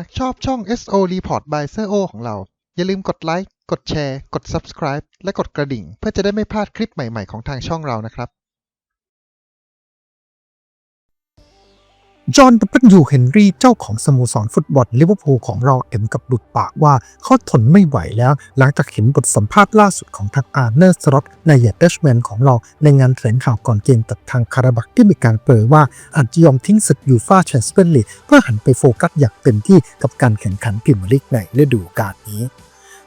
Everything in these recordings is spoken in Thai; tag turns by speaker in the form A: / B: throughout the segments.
A: ากชอบช่อง SO Report by Sir O ของเรา อย่าลืมกดไลค์ กดแชร์ กด Subscribe และกดกระดิ่ง เพื่อจะได้ไม่พลาดคลิปใหม่ๆของทางช่องเรานะครับ
B: จอห์นดับเบิลยูเฮนรี่เจ้าของสโมสรฟุตบอลลิเวอร์พูลของเราเอ็มกับหลุดปากว่าเขาทนไม่ไหวแล้ว หลังจากเห็นบทสัมภาษณ์ล่าสุดของทางอาร์เนอร์สล็อตนเยเดชแมนของเราในงานแถลงข่าวก่อนเกมตัดทางคาราบักที่มีการเผยว่าอาจยอมทิ้งศึกยูฟ่าแชมเปี้ยนลีกเพื่อหันไปโฟกัสอย่างเต็มที่กับการแข่งขันพรีเมียร์ลีกในฤดูกาลนี้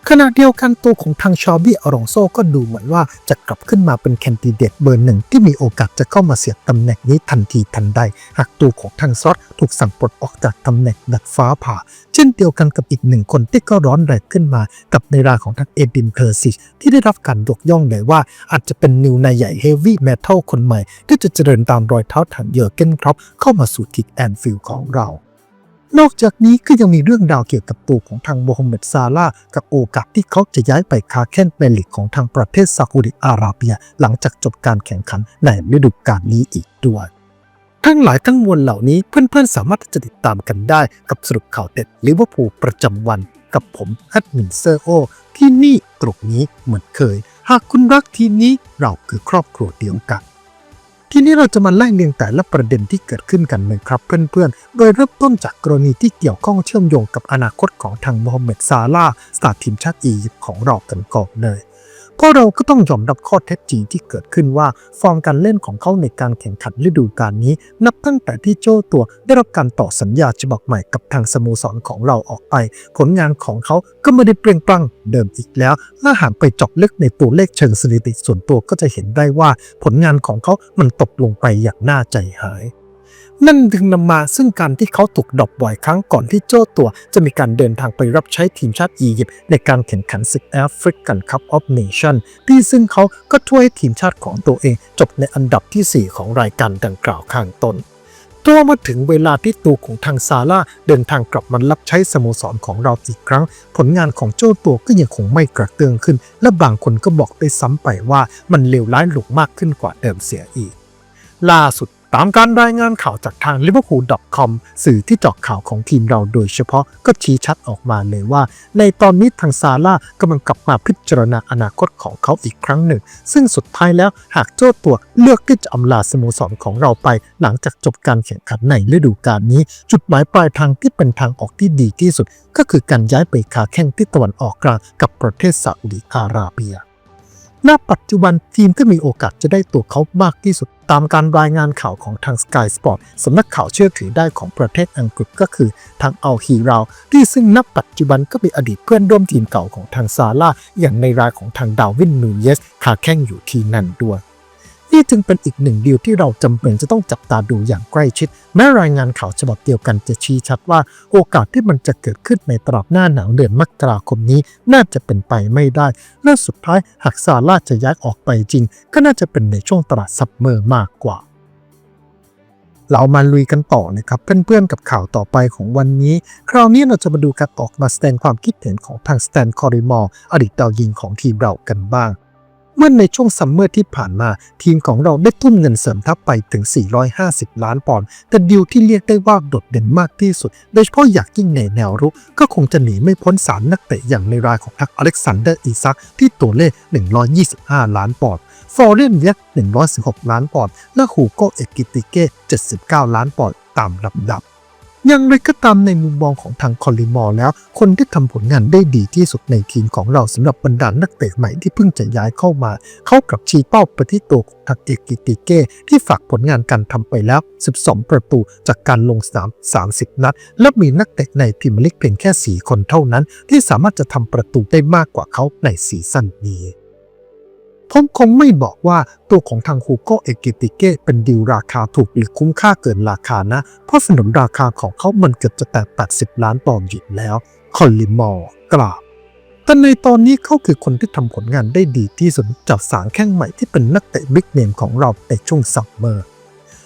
B: ขณะเดียวกันตัวของทางชอบี้อารองโซก็ดูเหมือนว่าจะกลับขึ้นมาเป็นแคนดิเดตเบอร์หนึ่งที่มีโอกาสจะเข้ามาเสียตำแหน่งนี้ทันทีทันใด หากตัวของทางซอสถูกสั่งปลดออกจากตำแหน่งดัดฟ้าผ่า เช่นเดียวกันกับอีกหนึ่งคนที่ก็ร้อนแรงขึ้นมา กับในราของทางเอดินเพอร์ซิชที่ได้รับการยกย่องเลยว่า อาจจะเป็นนิวนายใหญ่เฮฟวี่เมทัลคนใหม่ ที่จะเจริญตามรอยเท้าถังเยอร์เกนครอปเข้ามาสู่ทิกแอนฟิลด์ของเรา นอกจากนี้ก็ยังมีเรื่องราวเกี่ยวกับตัวของทางโมฮัมเหม็ดซาลาห์กับโอกาสที่เขาจะย้ายไปคาแข่งในลีกของทางประเทศซาอุดิอาระเบีย หลังจากจบการแข่งขันในฤดูกาลนี้อีกด้วยทั้งหลายทั้งมวลเหล่านี้เพื่อนๆ สามารถจะติดตามกันได้กับสรุปข่าวเด็ดลิเวอร์พูลประจำวัน กับผมแอดมินเซอร์โอที่นี่ตรงนี้เหมือนเคย หากคุณรักทีมนี้เราคือครอบครัวเดียวกัน ทีนี้เราจะมาไล่เรียงแต่ละประเด็นที่เกิดขึ้นกันนะครับเพื่อนๆ โดยเริ่มต้นจากกรณีที่เกี่ยวข้องเชื่อมโยงกับอนาคตของทางโมฮัมเหม็ดซาลาสตาร์ทีมชาติอียิปต์ของเรากันก่อนเลย เพราะเราก็ต้องยอมรับข้อเท็จจริงที่เกิดขึ้นว่า ฟอร์มการเล่นของเขาในการแข่งขันฤดูกาลนี้ นับตั้งแต่ที่โจ้ตัวได้รับการต่อสัญญาฉบับใหม่กับทางสโมสรของเราออกไป ผลงานของเขาก็ไม่ได้เปรียงปรังเดิมอีกแล้วถ้าหากไปเจาะลึกในตัวเลขเชิงสถิติส่วนตัวก็จะเห็นได้ว่า ผลงานของเขามันตกลงไปอย่างน่าใจหาย นั่นจึงนำมาซึ่งการที่เขาถูกดรอปบ่อยครั้งก่อนที่โจ้ตัว จะมีการเดินทางไปรับใช้ทีมชาติอียิปต์ในการแข่งขันศึกแอฟริกันคัพออฟเนชั่นที่ซึ่งเขาก็ช่วยให้ทีมชาติของตัวเอง จบในอันดับทีสี่4 ของรายการดังกล่าวข้างต้นตัวมาถึงเวลาที่ตัวของทางซาร่าเดินทางกลับมารับใช้สโมสรของเราอีกครั้ง ผลงานของโจ้ตัวก็ยังคงไม่กระเตื้องขึ้น และบางคนก็บอกได้ซ้ำไปว่ามันเลวร้ายหลงมากขึ้นกว่าเดิมเสียอีก ล่าสุด ตามการรายงานข่าวจากทาง liverpool.com สื่อที่เจาะข่าวของทีมเราโดยเฉพาะก็ชี้ชัดออกมาเลยว่า ในตอนนี้ทางซาร่ากำลังกลับมาพิจารณาอนาคตของเขาอีกครั้งหนึ่ง ซึ่งสุดท้ายแล้วหากโจ้าตัวเลือกที่จะอำลาสโมสรของเราไป หลังจากจบการแข่งขันในฤดูกาลนี้ จุดหมายปลายทางที่เป็นทางออกที่ดีที่สุด ก็คือการย้ายไปคาแข่งที่ตะวันออกกลางกับประเทศซาอุดิอาระเบีย ณปัจจุบันทีมที่มีโอกาสจะได้ตัวเขามากที่สุด ตามการรายงานข่าวของทาง Sky Sport สำนักข่าวเชื่อถือได้ของประเทศอังกฤษก็คือทางอัลฮีราวที่ซึ่งณปัจจุบันก็เป็นอดีตเพื่อนร่วมทีมเก่าของทางซาร่าอย่างในรายของทางดาวินนูเยสคาแข่งอยู่ที่นั่นด้วย นี่จึงเป็นอีกหนึ่งดีลที่เราจำเป็นจะต้องจับตาดูอย่างใกล้ชิด แม้รายงานข่าวฉบับเดียวกันจะชี้ชัดว่าโอกาสที่มันจะเกิดขึ้นในตลาดหน้าหนาวเดือนมกราคมนี้ น่าจะเป็นไปไม่ได้ และสุดท้ายหากซาร่าจะย้ายออกไปจริง ก็น่าจะเป็นในช่วงตลาดซับเมอร์มากกว่าเรามาลุยกันต่อนะครับเพื่อนๆกับข่าวต่อไปของวันนี้ คราวนี้เราจะมาดูการออกมาแสดงความคิดเห็นของทางสแตนคอริมอร์อดีตดาวยิงของทีมเรากันบ้าง เมื่อในช่วงซัมเมอร์ที่ผ่านมา ทีมของเราได้ทุ่มเงินเสริมทัพไปถึง 450 ล้านปอนด์แต่ดีลที่เรียกได้ว่าโดดเด่นมากที่สุด โดยเฉพาะอยากยิ่งในแนวรุก ก็คงจะหนีไม่พ้นสามนักเตะอย่างในรายของทักอเล็กซานเดอร์อีซักที่ตัวเลข 125 ล้านปอนด์ฟอร์เรนเวียก116 ล้านปอนด์และฮูโกเอกิติเก้ 79 ล้านปอนด์ตามลำดับ อย่างไรก็ตามในมุมมองของทางคอลิมอร์แล้ว คนที่ทำผลงานได้ดีที่สุดในทีมของเราสำหรับบรรดานักเตะใหม่ที่เพิ่งจะย้ายเข้ามา เขากับชี้เป้าไปที่ตัวของทางเอกิติเก้ที่ฝากผลงานการทำไปแล้ว 12 ประตูจากการลงสนาม 30 นัด และมีนักเตะในพรีเมียร์ลีกเพียงแค่ 4 คนเท่านั้น ที่สามารถจะทำประตูได้มากกว่าเขาในซีซั่นนี้ ผมคงไม่บอกว่าตัวของทางฮูโกเอกิติเก้เป็นดีลราคาถูกหรือคุ้มค่าเกินราคานะ เพราะสนุนราคาของเขามันเกือบจะแตะ80 ล้านปอนด์อยู่แล้วคอลลิมอร์กล่าวแต่ในตอนนี้เขาคือคนที่ทำผลงานได้ดีที่สุดจากสารแข้งใหม่ที่เป็นนักเตะบิ๊กเนมของเราในช่วงซัมเมอร์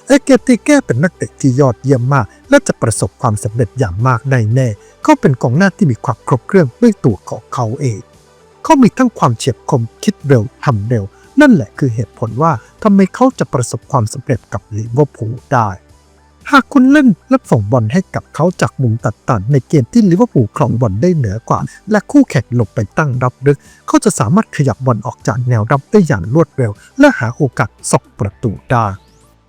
B: เอเกติเก้เป็นนักเตะที่ยอดเยี่ยมมาก และจะประสบความสำเร็จอย่างมากได้แน่เขาเป็นกองหน้าที่มีความครบเครื่องด้วยตัวของเขาเอง เขามีทั้งความเฉียบคมคิด เร็วทำเร็ว นั่นแหละคือเหตุผลว่าทำไมเขาจะประสบความสำเร็จกับลิเวอร์พูลได้ หากคุณเล่นและส่งบอลให้กับเขาจากมุมตัดตันในเกมที่ลิเวอร์พูลครองบอลได้เหนือกว่า และคู่แข่งหลบไปตั้งรับลึก เขาจะสามารถขยับบอลออกจากแนวรับได้อย่างรวดเร็ว และหาโอกาสสกประตูได้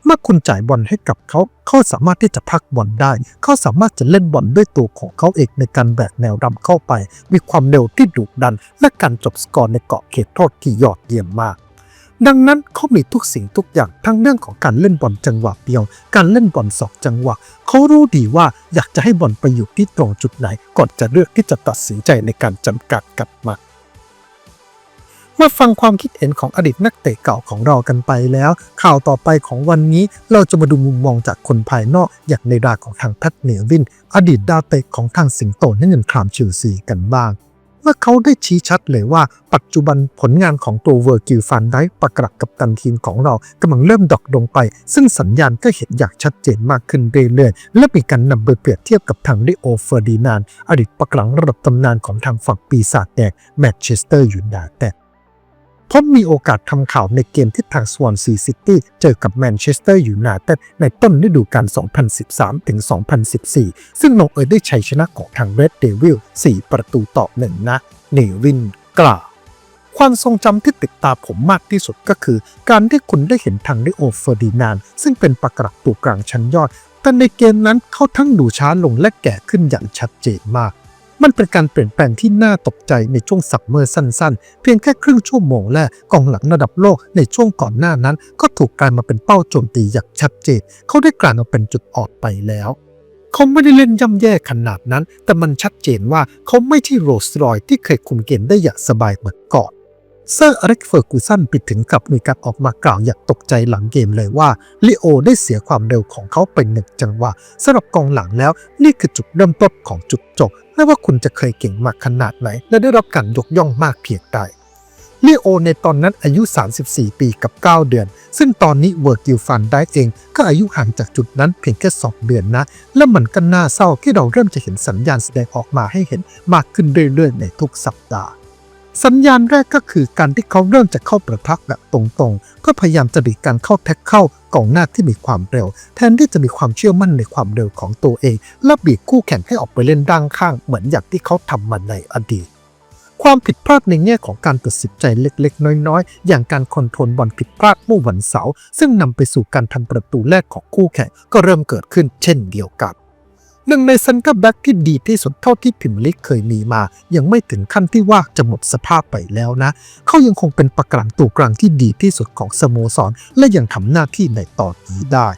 B: เมื่อคุณจ่ายบอลให้กับเขา เขาสามารถที่จะพักบอลได้ เขาสามารถจะเล่นบอลด้วยตัวของเขาเองในการแบกแนวรับเข้าไป มีความเร็วที่ดุดัน และการจบสกอร์ในเกาะเขตโทษที่ยอดเยี่ยมมากดังนั้นเขามีทุกสิ่งทุกอย่างทั้งเรื่องของการเล่นบอลจังหวะเดียว การเล่นบอลสอกจังหวะ เขารู้ดีว่าอยากจะให้บอลไปอยู่ที่ตรงจุดไหน ก่อนจะเลือกที่จะตัดสินใจในการจำกัดกับมั นมาฟังความคิดเห็นของอดีตนักเตะเก่าของเรากันไปแล้ว ข่าวต่อไปของวันนี้เราจะมาดูมุมมองจากคนภายนอกอย่างในดาของทางแพทเนวิน อดีตดาวเตะของทางสิงโตในเงินครามเชลซีกันบ้างเมื่อเขาได้ชี้ชัดเลยว่า ปัจจุบันผลงานของตัวเวอร์กิลฟันได้ประกรักกับตันทีมของเรากำลังเริ่มดรอกลงไป ซึ่งสัญญาณก็เห็นอย่างชัดเจนมากขึ้นเรื่อยๆและมีการนำไปเปรียบเทียบกับทางริโอเฟอร์ดินาน อดีตปักหลังระดับตำนานของทางฝั่งปีศาจแดงแมนเชสเตอร์ยูไนเต็ด เพราะมีโอกาสทำข่าวในเกมที่ทางสวอนซีซิตี้เจอกับแมนเชสเตอร์ยูไนเต็ดในต้นฤดูกาล 2013 ถึง 2014 ซึ่งลงเอยด้วยชัยชนะของทางเรดเดวิล4 ประตูต่อหนึ่งนะเนวินกล่าวความทรงจำที่ติดตาผมมากที่สุดก็คือ การที่คุณได้เห็นทางริโอเฟอร์ดินาน ซึ่งเป็นปากรักตัวกลางชั้นยอด แต่ในเกมนั้นเขาทั้งดูช้าลงและแก่ขึ้นอย่างชัดเจนมาก มันเป็นการเปลี่ยนแปลงที่น่าตกใจในช่วงซัมเมอร์สั้นๆ เพียงแค่ครึ่งชั่วโมงแรกกองหลังระดับโลกในช่วงก่อนหน้านั้น ก็ถูกกลายมาเป็นเป้าโจมตีอย่างชัดเจน เขาได้กลายมาเป็นจุดอ่อนไปแล้วเขาไม่ได้เล่นย่ำแย่ขนาดนั้น แต่มันชัดเจนว่าเขาไม่ใช่โรสรอยที่เคยคุมเกมได้อย่างสบายเหมือนก่อนเซอร์อเล็กเฟอร์กูสันไปถึงกับมีการออกมากล่าวอย่างตกใจหลังเกมเลยว่าลิโอได้เสียความเร็วของเขาไปหนึ่งจังหวะสำหรับกองหลังแล้ว นี่คือจุดเริ่มต้นของจุดจบ ไม่ว่าคุณจะเคยเก่งมากขนาดไหน และได้รับการยกย่องมากเพียงใดลิโอในตอนนั้นอายุ 34 ปีกับ 9 เดือน ซึ่งตอนนี้เวอร์กิลฟันได้เองก็อายุห่างจากจุดนั้นเพียงแค่ 2 เดือนนะ และมันก็น่าเศร้าที่เราเริ่มจะเห็นสัญญาณแสดงออกมาให้เห็นมากขึ้นเรื่อยๆในทุกสัปดาห์ สัญญาณแรกก็คือการที่เขาเริ่มจะเข้าประทักแบบตรงๆก็พยายามจะดีการเข้าแท็กเข้ากองหน้าที่มีความเร็ว แทนที่จะมีความเชื่อมั่นในความเร็วของตัวเอง และบีบคู่แข่งให้ออกไปเล่นด้านข้าง เหมือนอย่างที่เขาทำมาในอดีต ความผิดพลาดในแง่ของการตัดสินใจเล็กๆ น้อยๆ อย่างการคอนโทรลบอลผิดพลาดเมื่อวันเสาร์ซึ่งนำไปสู่การทำประตูแรกของคู่แข่งก็เริ่มเกิดขึ้นเช่นเดียวกัน หนึ่งในซันเตอร์แบ็กที่ดีที่สุดเท่าที่พิมลิกเคยมีมา ยังไม่ถึงขั้นที่ว่าจะหมดสภาพไปแล้วนะ เขายังคงเป็นปากกลางตัวกลางที่ดีที่สุดของสโมสร และยังทำหน้าที่ในตอนนี้ได้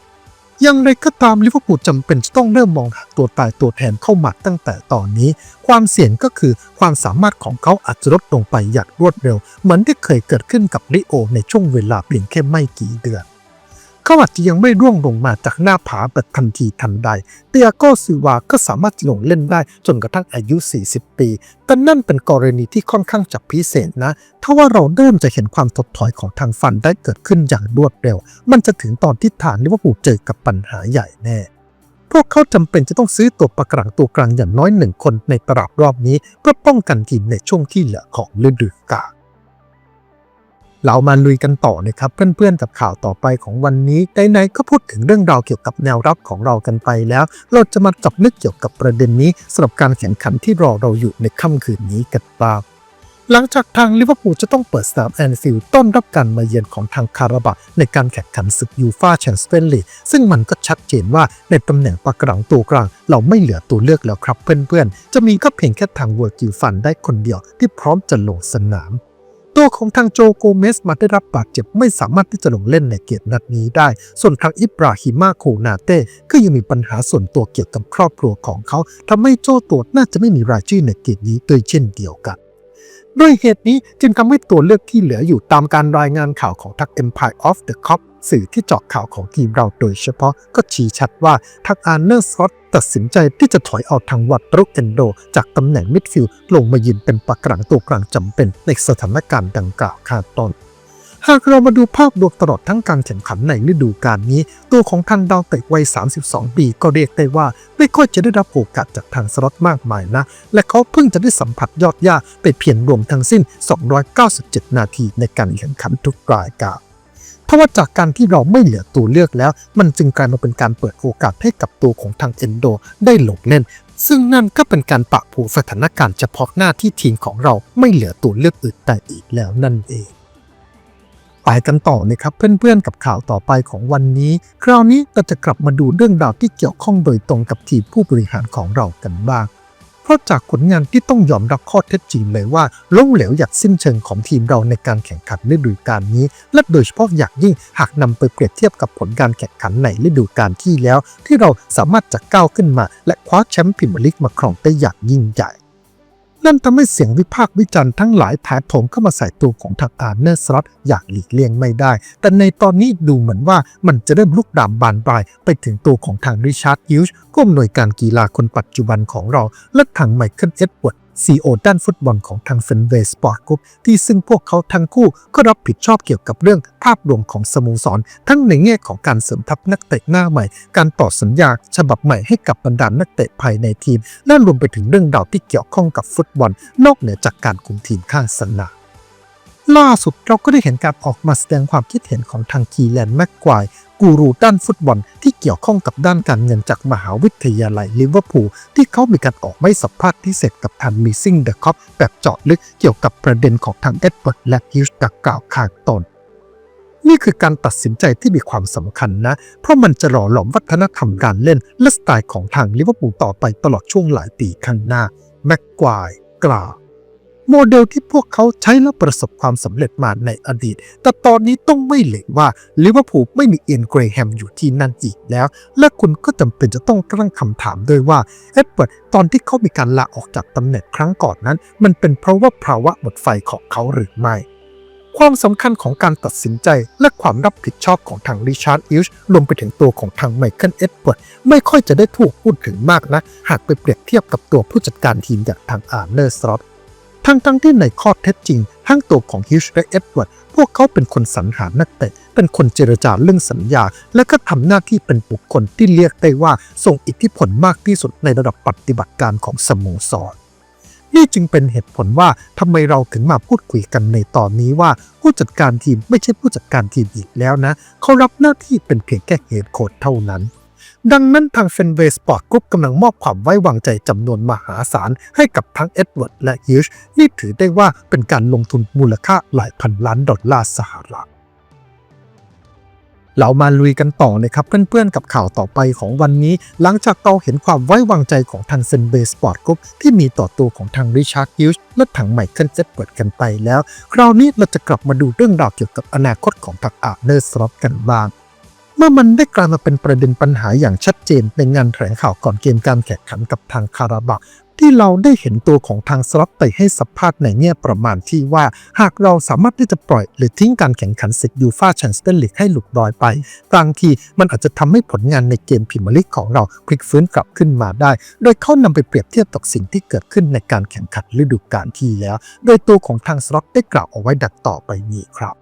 B: อย่างไรก็ตามลิเวอร์พูลจำเป็นจะต้องเริ่มมองหาตัวตายตัวแทนเข้ามาตั้งแต่ตอนนี้ ความเสี่ยงก็คือความสามารถของเขาอาจจะลดลงไปอย่างรวดเร็ว เหมือนที่เคยเกิดขึ้นกับริโอในช่วงเวลาเพียงแค่ไม่กี่เดือน เขาอาจจะยังไม่ร่วงลงมาจากหน้าผาแบบทันทีทันใดเตียโกซิวาก็สามารถลงเล่นได้จนกระทั่งอายุ 40 ปี แต่นั่นเป็นกรณีที่ค่อนข้างจะพิเศษนะ ถ้าว่าเราเริ่มจะเห็นความถดถอยของทางฟันได้เกิดขึ้นอย่างรวดเร็ว มันจะถึงตอนที่ฐานลิเวอร์พูลเจอกับปัญหาใหญ่แน่พวกเขาจำเป็นจะต้องซื้อตัวประกลางตัวกลางอย่างน้อยหนึ่งคนในตลาดรอบนี้เพื่อป้องกันทีมในช่วงที่เหลือของฤดูกาล เรามาลุยกันต่อนะครับ เพื่อนๆกับข่าวต่อไปของวันนี้ไหนๆก็พูดถึงเรื่องราวเกี่ยวกับแนวรับของเรากันไปแล้ว เราจะมาจับนึกเกี่ยวกับประเด็นนี้สำหรับการแข่งขันที่รอเราอยู่ในค่ำคืนนี้กันบ้างหลังจากทางลิเวอร์พูลจะต้องเปิดสนามแอนฟิลด์ต้อนรับการมาเยือนของทางคาราบาในการแข่งขันศึกยูฟาแชมเปี้ยนลีกซึ่งมันก็ชัดเจนว่าในตำแหน่งปากกลางตัวกลาง เราไม่เหลือตัวเลือกแล้วครับเพื่อนๆ จะมีก็เพียงแค่ทางเวอร์กิลฟันได้คนเดียวที่พร้อมจะลงสนาม ตัวของทางโจโกเมสมาได้รับบาดเจ็บไม่สามารถที่จะลงเล่นในเกมนัดนี้ได้ ส่วนทางอิบราฮิมาโคนาเต้ก็ยังมีปัญหาส่วนตัวเกี่ยวกับครอบครัวของเขาทำให้โจตัวน่าจะไม่มีรายชื่อในเกมนี้ด้วยเช่นเดียวกันด้วยเหตุนี้จึงทำให้ตัวเลือกที่เหลืออยู่ตามการรายงานข่าวของทัก Empire of the Cop สื่อที่เจาะข่าวของทีมเราโดยเฉพาะก็ชี้ชัดว่าทักอาร์เนอร์สกอตตัดสินใจที่จะถอยเอาทางวัดรุกเอนโด จากตำแหน่งมิดฟิลด์ลงมายืนเป็นปากกลางตัวกลางจำเป็นในสถานการณ์ดังกล่าวข้างต้นหากเรามาดูภาพรวมตลอดทั้งการแข่งขันในฤดูกาลนี้ ตัวของทางดาวเตะวัย 32 ปีก็เรียกได้ว่า ไม่ค่อยจะได้รับโอกาสจากทางสล็อตมากมายนะ และเขาเพิ่งจะได้สัมผัสยอดย่าไปเพียงรวมทั้งสิ้น 297 นาทีในการแข่งขันทุกรายการ ทว่าจากการที่เราไม่เหลือตัวเลือกแล้ว มันจึงกลายมาเป็นการเปิดโอกาสให้กับตัวของทางเอนโดได้หลงเล่น ซึ่งนั่นก็เป็นการปะผูสถานการณ์เฉพาะหน้าที่ทีมของเราไม่เหลือตัวเลือกอื่นแต่อีกแล้วนั่นเองไปกันต่อนะครับเพื่อนๆกับข่าวต่อไปของวันนี้ คราวนี้เราจะกลับมาดูเรื่องราวที่เกี่ยวข้องโดยตรงกับทีมผู้บริหารของเรากันบ้าง เพราะจากผลงานที่ต้องยอมรับข้อเท็จจริงเลยว่าล้มเหลวอย่างสิ้นเชิงของทีมเราในการแข่งขันฤดูกาลนี้ และโดยเฉพาะอย่างยิ่งหากนำไปเปรียบเทียบกับผลการแข่งขันในฤดูกาลที่แล้ว ที่เราสามารถจะก้าวขึ้นมา และคว้าแชมป์พรีเมียร์ลีกมาครองได้อย่างยิ่งใหญ่ นั่นทำให้เสียงวิพากษ์วิจารณ์ทั้งหลายแถโถมเข้ามาใส่ตัวของทางอาร์เนอร์สล็อตอย่างหลีกเลี่ยงไม่ได้ แต่ในตอนนี้ดูเหมือนว่ามันจะเริ่มลุกดามบานปลายไปถึงตัวของทางริชาร์ดฮิลส์ผู้อำนวยการกีฬาคนปัจจุบันของเรา และทางไมเคิลเอ็ดเวิร์ด ซีโอด้านฟุตบอลของทางเฟนเวสปอร์ตกรุ๊ปที่ซึ่งพวกเขาทั้งคู่ก็รับผิดชอบเกี่ยวกับเรื่องภาพรวมของสโมสร ทั้งในแง่ของการเสริมทัพนักเตะหน้าใหม่ การต่อสัญญาฉบับใหม่ให้กับบรรดานักเตะภายในทีม และรวมไปถึงเรื่องราวที่เกี่ยวข้องกับฟุตบอล นอกเหนือจากการคุมทีมข้างสนาม ล่าสุดเราก็ได้เห็นการออกมาแสดงความคิดเห็นของทางคีแลนแม็กควายกูรูด้านฟุตบอลที่เกี่ยวข้องกับด้านการเงินจากมหาวิทยาลัยลิเวอร์พูลที่เขามีการออกไม่สัมภาษณ์พิเศษกับทางมิซิ่งเดอะคอปแบบเจาะลึกเกี่ยวกับประเด็นของทางเอ็ดเวิร์ดและฮิวส์ดักกล่าวข้างตนนี่คือการตัดสินใจที่มีความสำคัญนะ เพราะมันจะหล่อหลอมวัฒนธรรมการเล่น และสไตล์ของทางลิเวอร์พูลต่อไปตลอดช่วงหลายปีข้างหน้า แม็กควายกล่าว โมเดลที่พวกเขาใช้และประสบความสำเร็จมาในอดีต แต่ตอนนี้ต้องไม่เหลยว่าลิเวอร์พูลไม่มีเอียนเกรแฮมอยู่ที่นั่นอีกแล้ว และคุณก็จำเป็นจะต้องตั้งคำถามด้วยว่า เอ็ดเวิร์ดตอนที่เขามีการลาออกจากตำแหน่งครั้งก่อนนั้น มันเป็นเพราะว่าภาวะหมดไฟของเขาหรือไม่ความสำคัญของการตัดสินใจและความรับผิดชอบของทางริชาร์ดอิลช์รวมไปถึงตัวของทางไมเคิลเอ็ดเวิร์ดไม่ค่อยจะได้ถูกพูดถึงมากนะ หากไปเปรียบเทียบกับตัวผู้จัดการทีมอย่างทางอาร์เนอร์สลอต ทั้งทั้งที่ในข้อเท็จจริง ทั้งตัวของฮิชและเอ็ดเวิร์ดพวกเขาเป็นคนสรรหานักเตะ เป็นคนเจรจาเรื่องสัญญา และก็ทำหน้าที่เป็นบุคคลที่เรียกได้ว่าส่งอิทธิพลมากที่สุดในระดับปฏิบัติการของสโมสรนี่จึงเป็นเหตุผลว่าทำไมเราถึงมาพูดคุยกันในตอนนี้ว่า ผู้จัดการทีมไม่ใช่ผู้จัดการทีมอีกแล้วนะ เขารับหน้าที่เป็นเพียงแค่เฮดโค้ชเท่านั้น ดังนั้นทางเฟนเวย์สปอร์ตกรุ๊ปกำลังมอบความไว้วางใจจำนวนมหาศาล ให้กับทั้งเอ็ดเวิร์ดและฮิชนี่ถือได้ว่าเป็นการลงทุนมูลค่าหลายพันล้านดอลลาร์สหรัฐเรามาลุยกันต่อเลยครับเพื่อนๆกับข่าวต่อไปของวันนี้ หลังจากเราเห็นความไว้วางใจของทางเซนเบสปอร์ตกรุ๊ปที่มีต่อตัวของทางริชาร์ดฮิลส์และทางไมเคิลเจ็ตเปิดกันไปแล้ว คราวนี้เราจะกลับมาดูเรื่องราวเกี่ยวกับอนาคตของทางอาร์เนอร์สล็อตกันบ้าง มื่อมันได้กลายมาเป็นประเด็นปัญหาอย่างชัดเจนในงานแถลงข่าวก่อนเกมการแข่งขันกับทางคาราบาวที่เราได้เห็นตัวของทางสล็อตไปให้สัมภาษณ์ในแง่ประมาณที่ว่า หากเราสามารถที่จะปล่อยหรือทิ้งการแข่งขันศึกยูฟาแชมเปี้ยนลีกให้หลุดลอยไปบางทีมันอาจจะทำให้ผลงานในเกมพรีเมียร์ลีกของเราพลิกฟื้นกลับขึ้นมาได้ โดยเขานำไปเปรียบเทียบกับสิ่งที่เกิดขึ้นในการแข่งขันฤดูกาลที่แล้ว โดยตัวของทางสล็อตได้กล่าวเอาไว้ดังต่อไปนี้ครับ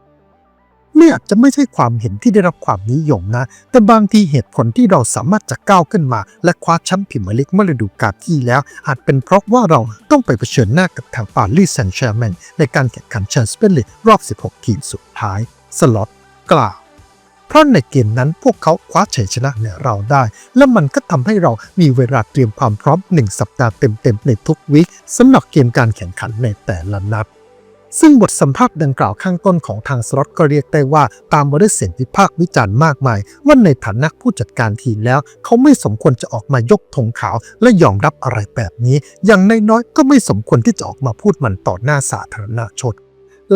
B: นี่อาจจะไม่ใช่ความเห็นที่ได้รับความนิยมนะ แต่บางทีเหตุผลที่เราสามารถจะก้าวขึ้นมา และคว้าแชมป์พรีเมียร์ลีกเมื่อฤดูกาลที่แล้ว อาจเป็นเพราะว่าเราต้องไปเผชิญหน้ากับทางปารีสแซงต์แชร์แมงในการแข่งขันแชมเปี้ยนลีกรอบ 16 ทีมสุดท้าย สล็อตกล่าวเพราะในเกมนั้นพวกเขาคว้าชัยชนะเหนือเราได้ และมันก็ทำให้เรามีเวลาเตรียมความพร้อม 1 สัปดาห์เต็มๆในทุกวีคสำหรับเกมการแข่งขันในแต่ละนัด ซึ่งบทสัมภาษณ์ดังกล่าวข้างต้นของทางสล็อตก็เรียกได้ว่าตามมาด้วยเสียงวิพากษ์วิจารณ์มากมาย ว่าในฐานะผู้จัดการทีมแล้ว เขาไม่สมควรจะออกมายกธงขาว และยอมรับอะไรแบบนี้ อย่างน้อยๆก็ไม่สมควรที่จะออกมาพูดมันต่อหน้าสาธารณชน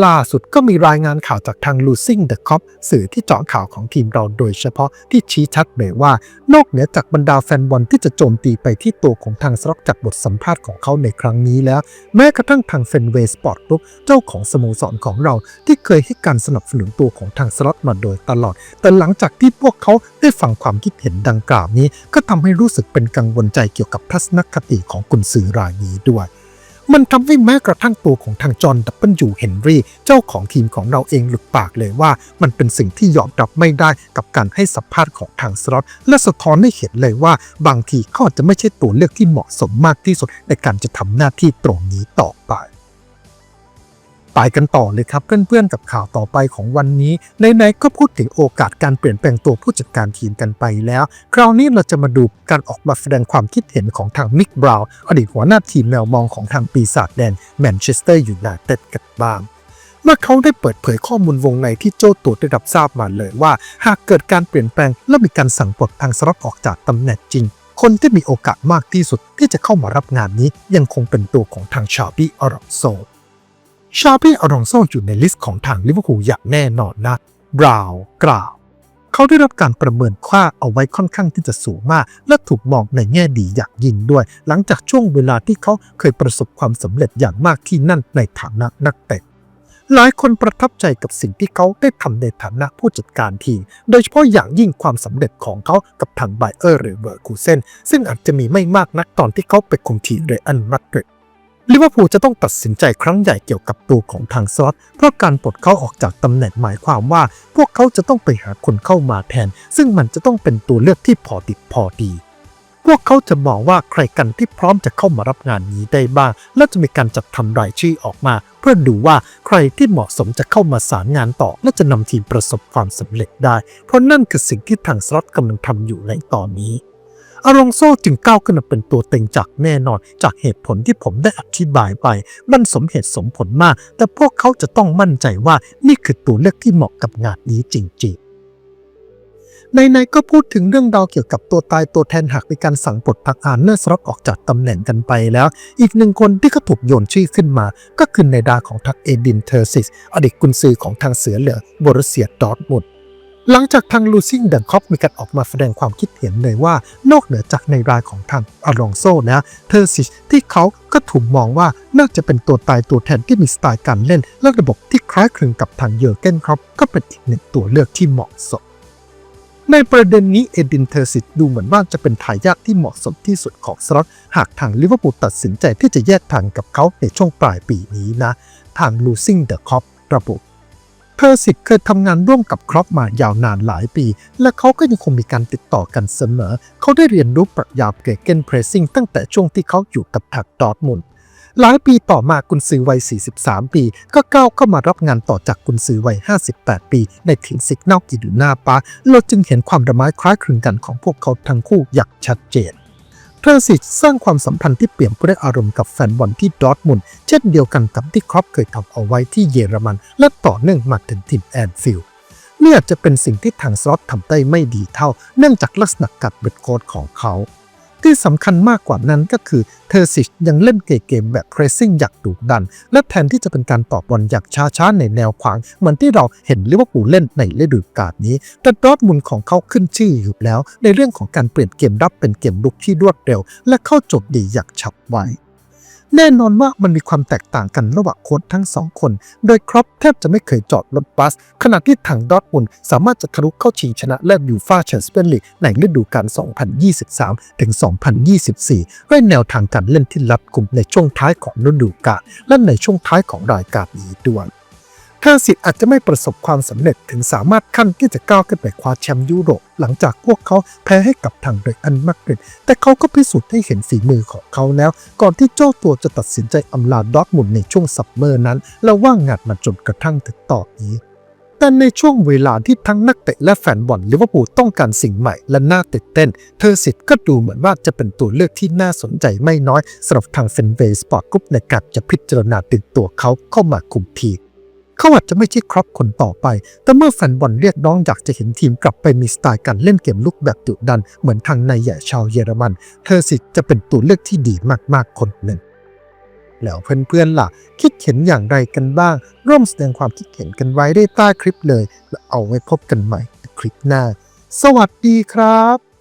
B: ล่าสุดก็มีรายงานข่าวจากทาง Losing the Cop สื่อที่เจาะข่าวของทีมเราโดยเฉพาะที่ชี้ชัดเลยว่า นอกเหนือจากบรรดาแฟนบอลที่จะโจมตีไปที่ตัวของทางสล็อตจากบทสัมภาษณ์ของเขาในครั้งนี้แล้ว แม้กระทั่งทางเฟนเวย์สปอร์ตกรุ๊ปเจ้าของสโมสรของเราที่เคยให้การสนับสนุนตัวของทางสล็อตมาโดยตลอด แต่หลังจากที่พวกเขาได้ฟังความคิดเห็นดังกล่าวนี้ ก็ทำให้รู้สึกเป็นกังวลใจเกี่ยวกับทัศนคติของกุนซือรายนี้ด้วย มันทำให้แม้กระทั่งตัวของทางจอห์นดับเบิลยูเฮนรี่เจ้าของทีมของเราเองหลุดปากเลยว่า มันเป็นสิ่งที่ยอมรับไม่ได้กับการให้สัมภาษณ์ของทางสล็อตและสะท้อนให้เห็นเลยว่า บางทีเขาอาจจะไม่ใช่ตัวเลือกที่เหมาะสมมากที่สุดในการจะทำหน้าที่ตรงนี้ต่อไป ไปกันต่อเลยครับเพื่อนๆกับข่าวต่อไปของวันนี้ไหนๆก็พูดถึงโอกาสการเปลี่ยนแปลงตัวผู้จัดการทีมกันไปแล้ว คราวนี้เราจะมาดูการออกมาแสดงความคิดเห็นของทางมิกบราวน์อดีตหัวหน้าทีมแมวมองของทางปีศาจแดนแมนเชสเตอร์ยูไนเต็ดกันบ้างเมื่อเขาได้เปิดเผยข้อมูลวงในที่โจ้ตัวได้รับทราบมาเลยว่า หากเกิดการเปลี่ยนแปลงและมีการสั่งปลดทางสล็อตออกจากตำแหน่งจริง คนที่มีโอกาสมากที่สุดที่จะเข้ามารับงานนี้ยังคงเป็นตัวของทางชาบี้อารองโซ ชาบี้อารองโซอยู่ในลิสต์ของทางลิเวอร์พูลอย่างแน่นอนนะบราวน์กล่าวเขาได้รับการประเมินค่าเอาไว้ค่อนข้างที่จะสูงมาก และถูกมองในแง่ดีอย่างยิ่งด้วย หลังจากช่วงเวลาที่เขาเคยประสบความสำเร็จอย่างมากที่นั่นในฐานะนักเตะหลายคนประทับใจกับสิ่งที่เขาได้ทำในฐานะผู้จัดการทีม โดยเฉพาะอย่างยิ่งความสำเร็จของเขากับทางไบเออร์หรือเวอร์คูเซนซึ่งอาจจะมีไม่มากนักตอนที่เขาไปคุมทีมเรอัลมาดริด ลิเวอร์พูลจะต้องตัดสินใจครั้งใหญ่เกี่ยวกับตัวของทางซอสเพราะการปลดเขาออกจากตำแหน่งหมายความว่า พวกเขาจะต้องไปหาคนเข้ามาแทน ซึ่งมันจะต้องเป็นตัวเลือกที่พอดิบพอดี พวกเขาจะมองว่าใครกันที่พร้อมจะเข้ามารับงานนี้ได้บ้าง และจะมีการจัดทำรายชื่อออกมา เพื่อดูว่าใครที่เหมาะสมจะเข้ามาสารงานต่อ และจะนำทีมประสบความสำเร็จได้ เพราะนั่นคือสิ่งที่ทางสล็อตกำลังทำอยู่ในตอนนี้ อารองโซจึงก้าวขึ้นมาเป็นตัวเต็งจากแน่นอน จากเหตุผลที่ผมได้อธิบายไป มันสมเหตุสมผลมาก แต่พวกเขาจะต้องมั่นใจว่านี่คือตัวเลือกที่เหมาะกับงานนี้จริง ๆในๆก็พูดถึงเรื่องราวเกี่ยวกับตัวตายตัวแทนหากมีการสั่งปลดพักอานเนอร์สล็อตออกจากตำแหน่งกันไปแล้ว อีกหนึ่งคนที่ก็ถูกโยนชื่อขึ้นมา ก็คือในดาของทักเอดินเทอร์ซิส อดีตกุนซือของทางเสือเหลืองบรุเซียดอร์ทมุด หลังจากทางลูซิงเดนคอปมีการออกมาแสดงความคิดเห็นเลยว่า นอกเหนือจากในรายของทางอารองโซนะเทอร์ซิชที่เขาก็ถูกมองว่าน่าจะเป็นตัวตายตัวแทนที่มีสไตล์การเล่น และระบบที่คล้ายคลึงกับทางเยอร์เกนครอปก็เป็นอีกหนึ่งตัวเลือกที่เหมาะสม ในประเด็นนี้เอดินเทอร์ซิตดูเหมือนว่าจะเป็นทายาทที่เหมาะสมที่สุดของสล็อตหากทางลิเวอร์พูลตัดสินใจที่จะแยกทางกับเขาในช่วงปลายปีนี้นะ ทางลูซิงเดอะคอประบุ เทอร์สิกเคยทำงานร่วมกับครอปมายาวนานหลายปี และเขาก็ยังคงมีการติดต่อกันเสมอ เขาได้เรียนรู้ปรัชญาเกเกนเพรสซิ่งตั้งแต่ช่วงที่เขาอยู่กับทักดอร์ทมุนหลายปีต่อมากุนซือวัย 43 ปี ก็ก้าวเข้ามารับงานต่อจากกุนซือวัย 58 ปี ในทีมซิกนอลกิดูนาปาเราจึงเห็นความระไม้คล้ายคลึงกันของพวกเขาทั้งคู่อย่างชัดเจน ทร์สิชสร้างความสัมพันธ์ที่เปี่ยมไปด้วยอารมณ์กับแฟนบอลที่ดอร์ทมุนเช่นเดียวกันกับที่ครอปเคยทำเอาไว้ที่เยอรมัน และต่อเนื่องมาถึงทีมแอนฟิลด์นี่ยจะเป็นสิ่งที่ทางสล็อตทำได้ไม่ดีเท่า เนื่องจากลักษณะการเบ็ดโค้ดของเขา ที่สำคัญมากกว่านั้นก็คือเทอร์ซิชยังเล่นเกมแบบเพรสซิ่งอย่างดุดัน และแทนที่จะเป็นการตอบบอลอย่างช้าๆในแนวขวาง เหมือนที่เราเห็นลิเวอร์พูลเล่นในฤดูกาลนี้ แต่ดอทมุนของเขาขึ้นชื่ออยู่แล้ว ในเรื่องของการเปลี่ยนเกมรับเป็นเกมลุกที่รวดเร็ว และเข้าจบดีอย่างฉับไว แน่นอนว่ามันมีความแตกต่างกันระหว่างโค้ชทั้งสองคน โดยครอปแทบจะไม่เคยจอดรถบัส ขณะที่ทางดอทมุนสามารถจะทะลุเข้าชิงชนะเลิศยูฟ่าแชมเปี้ยนลีกในฤดูกาล 2023 ถึง 2024 ด้วยแนวทางการเล่นที่รับกุมในช่วงท้ายของฤดูกาลและในช่วงท้ายของรายการนี้ด้วย ทอร์สิทธิ์อาจจะไม่ประสบความสำเร็จถึงสามารถขั้นที่จะก้าวขึ้นไปคว้าแชมป์ยุโรป หลังจากพวกเขาแพ้ให้กับทางเรอัลมาดริดแต่เขาก็พิสูจน์ให้เห็นฝีมือของเขาแล้ว ก่อนที่เจ้าตัวจะตัดสินใจอำลาดอทมุนในช่วงซัมเมอร์นั้น และว่างงานมาจนกระทั่งถึงตอนนี้แต่ในช่วงเวลาที่ทั้งนักเตะและแฟนบอลลิเวอร์พูลต้องการสิ่งใหม่และน่าตื่นเต้น เธอสิทธิ์ก็ดูเหมือนว่าจะเป็นตัวเลือกที่น่าสนใจไม่น้อยสำหรับทางเฟนเวย์สปอร์ตกรุ๊ปในการจะพิจารณาติดตัวเขาเข้ามาคุมทีม เขาอาจจะไม่ใช่ครอปคนต่อไป แต่เมื่อแฟนบอลเรียกร้องอยากจะเห็นทีมกลับไปมีสไตล์การเล่นเกมลุกแบบดุดัน เหมือนทางนายใหญ่ชาวเยอรมัน เธอสิจะเป็นตัวเลือกที่ดีมากๆคนหนึ่ง แล้วเพื่อนๆล่ะ คิดเห็นอย่างไรกันบ้าง ร่วมแสดงความคิดเห็นกันไว้ได้ใต้คลิปเลย แล้วเอาไว้พบกันใหม่ในคลิปหน้า สวัสดีครับ